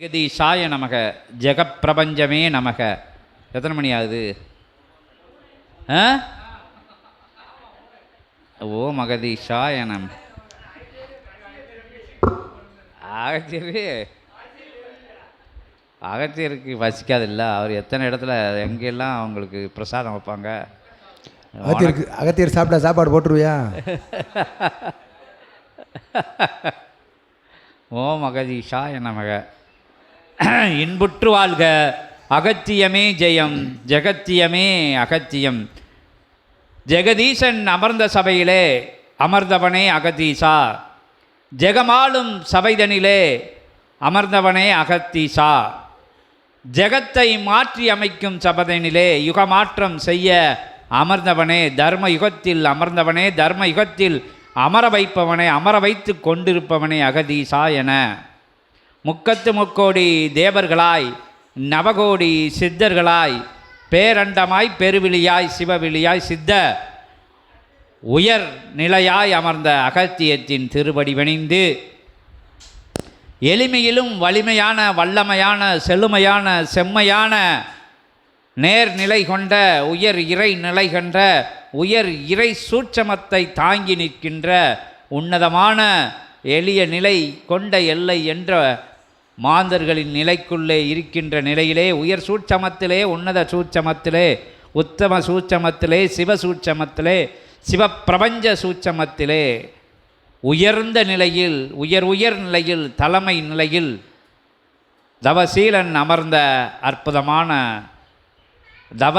ஜெகதீஷாய நமக ஜெகப்பிரபஞ்சமே நமக. எத்தனை மணி ஆகுது? ஓ மகதீஷாய நம். அகத்தியரு அகத்தியருக்கு வசிக்காதில்ல அவர் எத்தனை இடத்துல எங்கெல்லாம் அவங்களுக்கு பிரசாதம் வைப்பாங்க? அகத்தியருக்கு அகத்தியர் சாப்பிட்டா சாப்பாடு போட்டுருவியா? ஓ மகதீஷாய நமக. இன்புற்று வாழ்க. அகத்தியமே ஜெயம் ஜெகத்தியமே அகத்தியம். ஜெகதீசன் அமர்ந்த சபையிலே அமர்ந்தவனே அகதீசா ஜெகமாளும் சபைதனிலே அமர்ந்தவனே அகத்தீசா. ஜெகத்தை மாற்றி அமைக்கும் சபதனிலே யுகமாற்றம் செய்ய அமர்ந்தவனே தர்ம யுகத்தில் அமர்ந்தவனே தர்ம யுகத்தில் அமர வைப்பவனே அமர வைத்து கொண்டிருப்பவனே அகதீசா என. முக்கத்து முக்கோடி தேவர்களாய் நவகோடி சித்தர்களாய் பேரண்டமாய் பெருவிழியாய் சிவவிழியாய் சித்த உயர் நிலையாய் அமர்ந்த அகத்தியத்தின் திருபடி வணிந்து எளிமையிலும் வலிமையான வல்லமையான செழுமையான செம்மையான நேர்நிலை கொண்ட உயர் இறை நிலை கொண்ட உயர் இறை சூட்சமத்தை தாங்கி நிற்கின்ற உன்னதமான எளிய நிலை கொண்ட எல்லை என்ற மாந்தர்களின் நிலைக்குள்ளே இருக்கின்ற நிலையிலே உயர் சூட்சமத்திலே உன்னத சூட்சமத்திலே உத்தம சூட்சமத்திலே சிவ சூட்சமத்திலே சிவப்பிரபஞ்ச சூட்சமத்திலே உயர்ந்த நிலையில் உயர் உயர் நிலையில் தலைமை நிலையில் தவசீலன் அமர்ந்த அற்புதமான தவ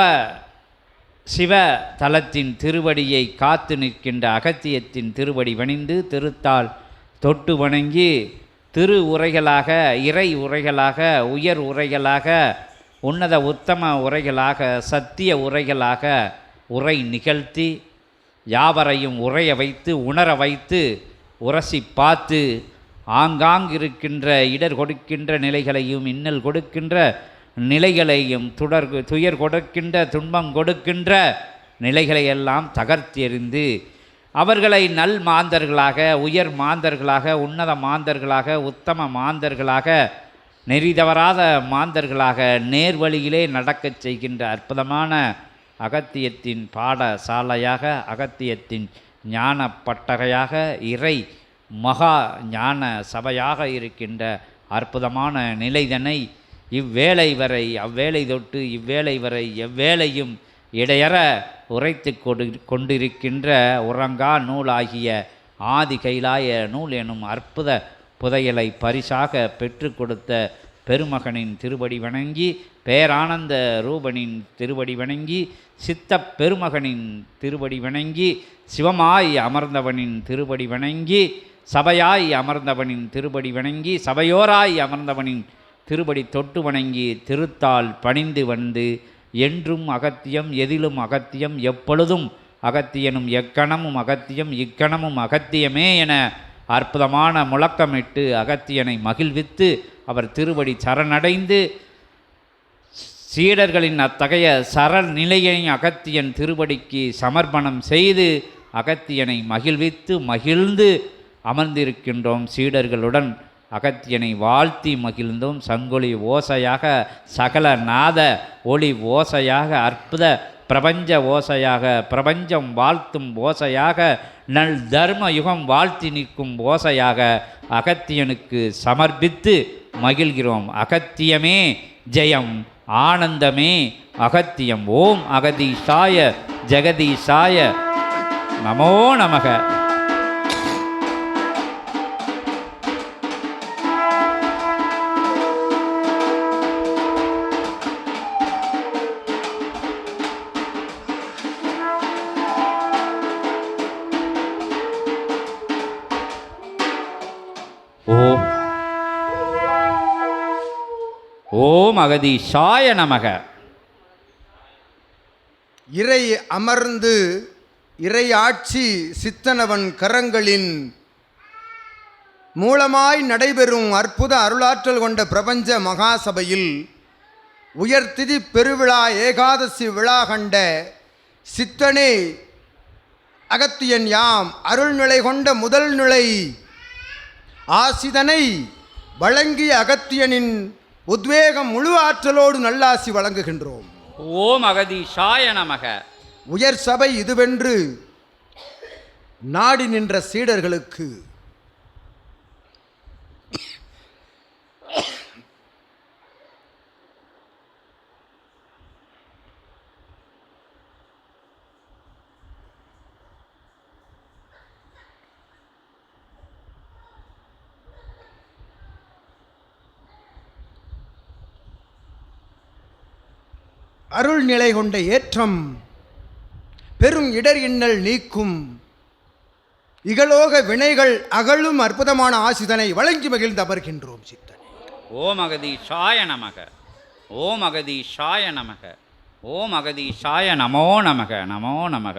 சிவ தலத்தின் திருவடியை காத்து நிற்கின்ற அகத்தியத்தின் திருவடி வணிந்து திருத்தால் தொட்டு வணங்கி திரு உரைகளாக இறை உரைகளாக உயர் உரைகளாக உன்னத உத்தம உரைகளாக சத்திய உரைகளாக உரை நிகழ்த்தி யாவரையும் உரைய வைத்து உணர வைத்து உரசி பார்த்து ஆங்காங்கிருக்கின்ற இடர் கொடுக்கின்ற நிலைகளையும் இன்னல் கொடுக்கின்ற நிலைகளையும் துடர் துயர் கொடுக்கின்ற துன்பம் கொடுக்கின்ற நிலைகளையெல்லாம் தகர்த்தெறிந்து அவர்களை நல் மாந்தர்களாக உயர் மாந்தர்களாக உன்னத மாந்தர்களாக உத்தம மாந்தர்களாக நெறி தவறாத மாந்தர்களாக நேர்வழியிலே நடக்கச் செய்கின்ற அற்புதமான அகத்தியத்தின் பாடசாலையாக அகத்தியத்தின் ஞானப்பட்டகையாக இறை மகா ஞான சபையாக இருக்கின்ற அற்புதமான நிலைதனை இவ்வேளை வரை அவ்வேளை தொட்டு இவ்வேளை வரை எவ்வேளையும் இடையற உரைத்து கொடு கொண்டிருக்கின்ற உறங்கா நூலாகிய ஆதி கைலாய நூல் எனும் அற்புத புதையலை பரிசாக பெற்று கொடுத்த பெருமகனின் திருவடி வணங்கி பேரானந்த ரூபனின் திருவடி வணங்கி சித்தப் பெருமகனின் திருவடி வணங்கி சிவமாய் அமர்ந்தவனின் திருவடி வணங்கி சபையாய் அமர்ந்தவனின் திருவடி வணங்கி சபையோராய் அமர்ந்தவனின் திருவடி தொட்டு வணங்கி திருத்தால் பணிந்து வந்து என்றும் அகத்தியம் எதிலும் அகத்தியம் எப்பொழுதும் அகத்தியனும் எக்கணமும் அகத்தியம் இக்கணமும் அகத்தியமே என அற்புதமான முழக்கமிட்டு அகத்தியனை மகிழ்வித்து அவர் திருவடி சரணடைந்து சீடர்களின் அத்தகைய சரண் நிலையை அகத்தியன் திருவடிக்கு சமர்ப்பணம் செய்து அகத்தியனை மகிழ்வித்து மகிழ்ந்து அமர்ந்திருக்கின்றோம் சீடர்களுடன். அகத்தியனை வாழ்த்தி மகிழ்ந்தும். சங்கொலி ஓசையாக சகல நாத ஒளி ஓசையாக அற்புத பிரபஞ்ச ஓசையாக பிரபஞ்சம் வாழ்த்தும் ஓசையாக நல் தர்ம யுகம் வாழ்த்தி நிற்கும் ஓசையாக அகத்தியனுக்கு சமர்ப்பித்து மகிழ்கிறோம். அகத்தியமே ஜெயம் ஆனந்தமே அகத்தியம். ஓம் அகதீஷாய ஜெகதீஷாய. நமோ நமக. ஓ. ஓம் அகதீஷாய நமக. இறை அமர்ந்து இறை ஆட்சி சித்தனவன் கரங்களின் மூலமாய் நடைபெறும் அற்புத அருளாற்றல் கொண்ட பிரபஞ்ச மகாசபையில் உயர்திதி பெருவிழா ஏகாதசி விழா கண்ட சித்தனே அகத்தியன் யாம் அருள்நிலை கொண்ட முதல் நிலை ஆசிதனை வழங்கிய அகத்தியனின் உத்வேகம் முழு ஆற்றலோடு நல்லாசி வழங்குகின்றோம். ஓம் அகதீஷாய நமக. உயர் சபை இதுவென்று நாடி நின்ற சீடர்களுக்கு அருள் நிலை கொண்ட ஏற்றம் பெரும் இடர் இன்னல் நீக்கும். இகலோக வினைகள் அகழும் அற்புதமான ஆசிதனை வழங்கி மகிழ்ந்து அமர்கின்றோம் சித்தனை. ஓம் சாய நமக ஓம் சாய நமக ஓம் சாய நமோ நமக நமோ நமக.